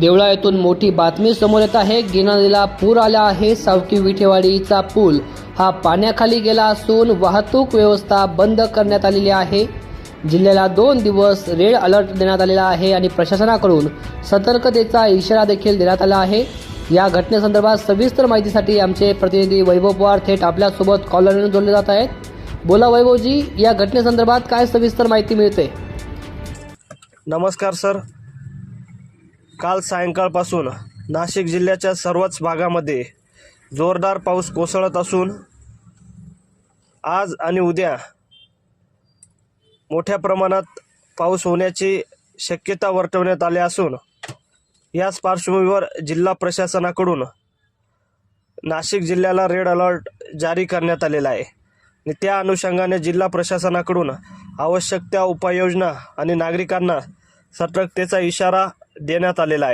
देवळा येथून मोठी बातमी समोर येत आहे. गिरणा नदीला पूर आला आहे. सावकी विठेवाडीचा पूल हा पाण्याखाली गेला असून वाहतूक व्यवस्था बंद करण्यात आलेली आहे. जिल्ह्याला दोन दिवस रेड अलर्ट देण्यात आलेला आहे आणि प्रशासनाकडून सतर्कतेचा इशारा देखील देण्यात आला आहे. या घटनेसंदर्भात सविस्तर माहितीसाठी आमचे प्रतिनिधी वैभव पवार थेट आपल्यासोबत कॉलरने जोडले जात आहेत. बोला वैभवजी या घटनेसंदर्भात काय सविस्तर माहिती मिळते? नमस्कार सर. काल सायंकाळपासून नाशिक जिल्ह्याच्या सर्वच भागामध्ये जोरदार पाऊस कोसळत असून आज आणि उद्या मोठ्या प्रमाणात पाऊस होण्याची शक्यता वर्तवण्यात आली असून याच पार्श्वभूमीवर जिल्हा प्रशासनाकडून नाशिक जिल्ह्याला रेड अलर्ट जारी करण्यात आलेला आहे. आणि त्या अनुषंगाने जिल्हा प्रशासनाकडून आवश्यक त्या उपाययोजना आणि नागरिकांना सतर्कतेचा इशारा देण्यात आलेला आहे.